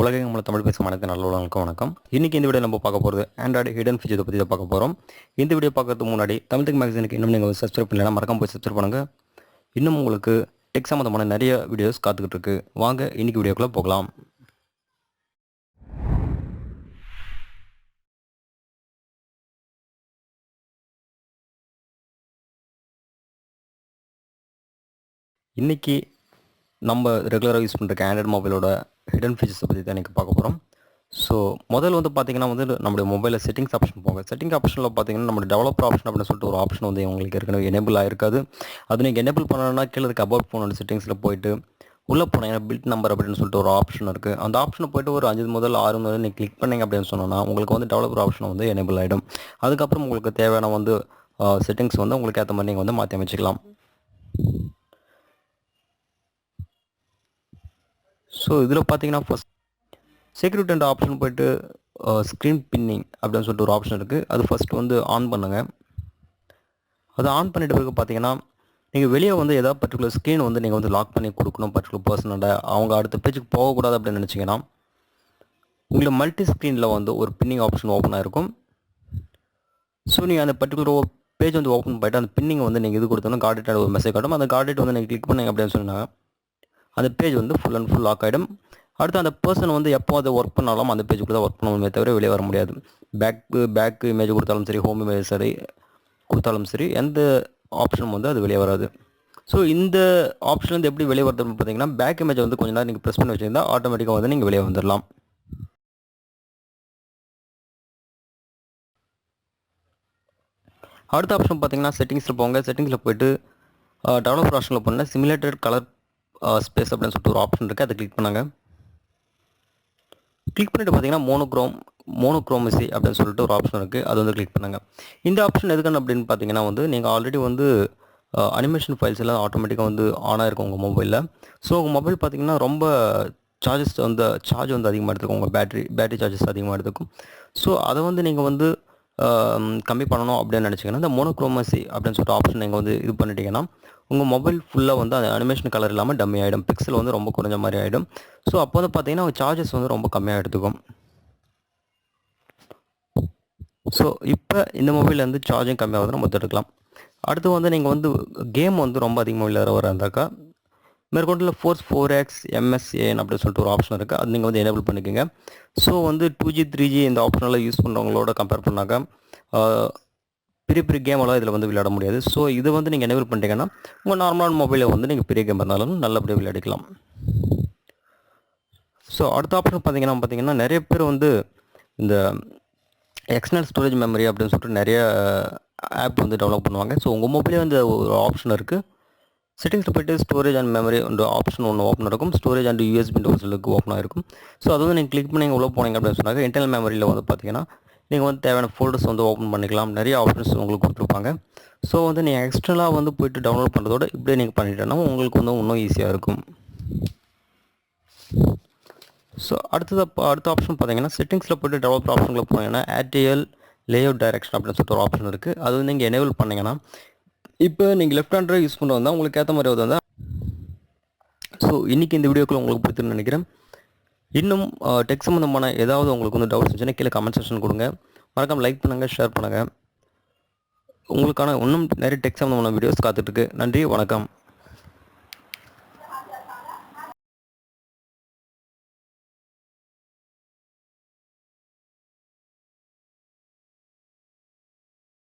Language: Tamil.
உலகம் நம்ம தமிழ் பேசும் வணக்கம் நல்ல உலகம் வணக்கம். இன்னைக்கு இந்த வீடியோ நம்ம பார்க்க போகிறது ஆண்ட்ராய்டு ஹிடன் ஃபீச்சர் பற்றி பார்க்க போகிறோம் இந்த வீடியோ பார்க்கறதுக்கு முன்னாடி தமிழ் டெக் மேகசினுக்கு இன்னும் நீங்கள் சப்ஸ்கிரைப் பண்ணலாம் மறக்காம போய் சப்ஸ்கிரைப் பண்ணுங்கள் இன்னும் உங்களுக்கு டெக் சம்மந்தமான நிறைய வீடியோஸ் காத்துக்கிட்டு இருக்கு. வாங்க இன்னைக்கு வீடியோக்குள்ளே போகலாம். இன்னைக்கு நம்ம ரெகுலராக யூஸ் பண்ணுற ஆண்ட்ராய்டு மொபைலோட ஹிடன் ஃபீச்சர்ஸை பற்றி தான் எனக்கு பார்க்க போகிறோம் ஸோ முதல்ல வந்து பார்த்தீங்கன்னா வந்து நம்மளுடைய மொபைலில் செட்டிங்ஸ் ஆப்ஷன் போங்க. செட்டிங் ஆப்ஷனில் பார்த்தீங்கன்னா நம்ம டெவலப்பர் ஆப்ஷன் அப்படின்னு சொல்லிட்டு ஒரு ஆப்ஷன் வந்து உங்களுக்கு ஏற்கனவே எனேபிள் ஆயிருக்காது. அது நீங்கள் எனேபிள் பண்ணணும்னா கீழே இருக்க அபவுட் ஃபோனோட செட்டிங்ஸில் போயிட்டு உள்ளே போனீங்கன்னா பில்ட் நம்பர் அப்படின்னு சொல்லிட்டு ஒரு ஆப்ஷன் இருக்குது அந்த ஆப்ஷனை போயிட்டு ஒரு அஞ்சு முதல் ஆறு முதல் நீங்கள் கிளிக் பண்ணிங்க அப்படின்னு சொன்னோன்னா உங்களுக்கு வந்து டெவலப்பர் ஆப்ஷன் வந்து எனேபிள் ஆகிடும் அதுக்கப்புறம் உங்களுக்கு தேவையான வந்து செட்டிங்ஸ் வந்து உங்களுக்கு ஏற்ற மாதிரி நீங்கள் வந்து மாற்றி அமைச்சிக்கலாம். ஸோ இதில் பார்த்தீங்கன்னா ஃபஸ்ட் செக்யூரிட்டி அண்ட் ஆப்ஷன் போயிட்டு ஸ்க்ரீன் பின்னிங் அப்படின்னு சொல்லிட்டு ஒரு ஆப்ஷன் இருக்குது அது ஃபஸ்ட் வந்து ஆன் பண்ணுங்கள் அதை ஆன் பண்ணிட்ட பிறகு பார்த்தீங்கன்னா நீங்கள் வெளியே வந்து ஏதாவது பர்டிகுலர் ஸ்க்ரீன் வந்து நீங்கள் வந்து லாக் பண்ணி கொடுக்கணும் பர்டிகுலர் பர்சனோட அவங்க அடுத்த பேஜுக்கு போகக்கூடாது அப்படின்னு நினச்சிங்கன்னா உங்களை மல்டி ஸ்க்ரீனில் வந்து ஒரு பின்னிங் ஆப்ஷன் ஓப்பன் ஆகிருக்கும் ஸோ நீங்கள் அந்த பர்டிகுலர் பேஜ் வந்து ஓப்பன் பண்ணிட்டு அந்த பின்னிங் வந்து நீங்கள் இது கொடுத்தோன்னா கார்டேட் ஒரு மெசேஜ் காட்டும். அந்த கார்டேட் வந்து நீங்கள் கிளிக் பண்ணீங்க அப்படின்னு சொன்னாங்க. அந்த பேஜ் வந்து ஃபுல் அண்ட் ஃபுல் லாக் ஆகிடும் அடுத்து அந்த பர்சன் வந்து எப்போ அதை ஒர்க் பண்ணாலும் அந்த பேஜுக்குள்ளே தான் ஒர்க் பண்ணணுமே தவிர வெளியே வர முடியாது. பேக்கு பேக் இமேஜ் கொடுத்தாலும் சரி ஹோம் இமேஜ் சரி கொடுத்தாலும் சரி எந்த ஆப்ஷனும் வந்து அது வெளியே வராது. ஸோ இந்த ஆப்ஷன் வந்து எப்படி வெளியே வரதுன்னு பார்த்தீங்கன்னா பேக் இமேஜ் வந்து கொஞ்சம் நேரம் நீங்கள் ப்ரெஸ் பண்ணி வச்சுருந்தா ஆட்டோமேட்டிக்காக வந்து நீங்கள் வெளியே வந்துடலாம் அடுத்த ஆப்ஷன் பார்த்தீங்கன்னா செட்டிங்ஸில் போங்க. செட்டிங்ஸில் போயிட்டு டெவலப்பர் ஆப்ஷனில் போனால் சிமுலேட்டட் கலர் ஸ்பேஸ் அப்படின்னு சொல்லிட்டு ஒரு ஆப்ஷன் இருக்குது அதை கிளிக் பண்ணாங்க. கிளிக் பண்ணிட்டு பார்த்தீங்கன்னா மோனோக்ரோம் மோனோக்ரோமசி அப்படின்னு சொல்லிட்டு ஒரு ஆப்ஷன் இருக்குது அது வந்து கிளிக் பண்ணுங்கள் இந்த ஆப்ஷன் எதுக்குன்னு அப்படின்னு பார்த்தீங்கன்னா வந்து நீங்கள் ஆல்ரெடி வந்து அனிமேஷன் ஃபைல்ஸ் எல்லாம் ஆட்டோமேட்டிக்காக வந்து ஆனாக இருக்கும் உங்கள் மொபைலில் ஸோ உங்கள் மொபைல் பார்த்தீங்கன்னா ரொம்ப சார்ஜஸ் வந்து சார்ஜ் வந்து அதிகமாக எடுத்துக்கும். உங்கள் பேட்டரி பேட்டரி சார்ஜஸ் அதிகமாக எடுத்துக்கும். ஸோ அதை வந்து நீங்கள் வந்து கம்மி பண்ணணும் அப்படின்னு நினச்சிங்கன்னா இந்த மோனோக்ரோமசி அப்படின்னு சொல்லிட்டு ஆப்ஷன் நீங்கள் வந்து இது பண்ணிட்டீங்கன்னா உங்கள் மொபைல் ஃபுல்லாக வந்து அந்த அனிமேஷன் கலர் இல்லாமல் டம்மி ஆகிடும் பிக்சல் வந்து ரொம்ப குறைஞ்ச மாதிரி ஆகிடும் ஸோ அப்போ வந்து பார்த்தீங்கன்னா சார்ஜஸ் வந்து ரொம்ப கம்மியாக எடுத்துக்கும். ஸோ இப்போ இந்த மொபைலில் வந்து சார்ஜிங் கம்மியாகுது நம்ம எடுக்கலாம் அடுத்து வந்து நீங்கள் வந்து கேம் வந்து ரொம்ப அதிகமாக விளையாட வர இருந்தாக்கா மேற்கொண்டுல ஃபோர்ஸ் ஃபோர் எக்ஸ் எம்எஸ்ஏன் அப்படின்னு சொல்லிட்டு ஒரு ஆப்ஷன் இருக்குது அது நீங்கள் வந்து எனேபிள் பண்ணிக்கோங்க. ஸோ வந்து டூ ஜி த்ரீ ஜி இந்த ஆப்ஷனெல்லாம் யூஸ் பண்ணுறவங்களோட கம்பேர் பண்ணாக்கா பெரிய பெரிய கேமெல்லாம் இதில் வந்து விளையாட முடியாது. ஸோ இது வந்து நீங்கள் எனேபிள் பண்ணிட்டீங்கன்னா உங்கள் நார்மலான மொபைலில் வந்து நீங்கள் பெரிய கேம் இருந்தாலும் நல்லபடியாக விளையாடிக்கலாம். ஸோ அடுத்த ஆப்ஷன் பார்த்தீங்கன்னா பார்த்தீங்கன்னா நிறைய பேர் வந்து இந்த எக்ஸ்டர்னல் ஸ்டோரேஜ் மெமரி அப்படின்னு சொல்லிட்டு நிறைய ஆப் வந்து டெவலப் பண்ணுவாங்க. ஸோ உங்கள் மொபைலே வந்து ஒரு ஆப்ஷன் இருக்குது செட்டிங்ஸில் போய்ட்டு ஸ்டோரேஜ் அண்ட் மெமரி ஒரு ஆப்ஷன் ஒன்று ஓப்பன் இருக்கும். ஸ்டோரேஜ் அண்ட் யூஎஸ்பி டோர்ஸுக்கு ஓப்பன் ஆகிருக்கும் ஸோ அது வந்து நீங்கள் கிளிக் பண்ணி உள்ளே போனீங்க அப்படின்னு சொன்னாங்க இன்டர்னல் மெமரியில் வந்து பார்த்தீங்கன்னா நீங்கள் வந்து தேவையான ஃபோல்டர்ஸ் வந்து ஓப்பன் பண்ணிக்கலாம். நிறைய ஆப்ஷன்ஸ் உங்களுக்கு கொடுத்துருப்பாங்க. ஸோ வந்து நீங்கள் எக்ஸ்ட்ரலாக வந்து போய்ட்டு டவுன்லோட் பண்ணுறதோட இப்படியே நீங்கள் பண்ணிட்டேன்னா உங்களுக்கு வந்து இன்னும் ஈஸியாக இருக்கும். ஸோ அடுத்தது அடுத்த ஆப்ஷன் பார்த்தீங்கன்னா செட்டிங்ஸில் போய்ட்டு டெவலப்பர் ஆப்ஷனில் போனீங்கன்னா ஆர்டிஎல் லேஅவுட் டைரக்ஷன் அப்படின்னு சொல்லிட்டு ஒரு ஆப்ஷன் இருக்குது அது வந்து நீங்கள் எனேபிள் பண்ணிங்கன்னா இப்போ நீங்கள் லெஃப்ட் ஹேண்டரை யூஸ் பண்ண வந்தால் உங்களுக்கு ஏற்ற மாதிரி வந்தால் ஸோ இன்றைக்கி இந்த வீடியோக்குள்ள உங்களுக்கு பிடிச்சிருன்னு நினைக்கிறேன். இன்னும் டெக் சம்மந்தமான ஏதாவது உங்களுக்கு வந்து டவுட்ஸ் இருந்துச்சுன்னா கீழே கமெண்ட் செக்ஷன் கொடுங்க. மறக்காமல் லைக் பண்ணுங்கள் ஷேர் பண்ணுங்கள் உங்களுக்கான இன்னும் நிறைய டெக் சம்மந்தமான வீடியோஸ் காத்துட்ருக்கு நன்றி வணக்கம்.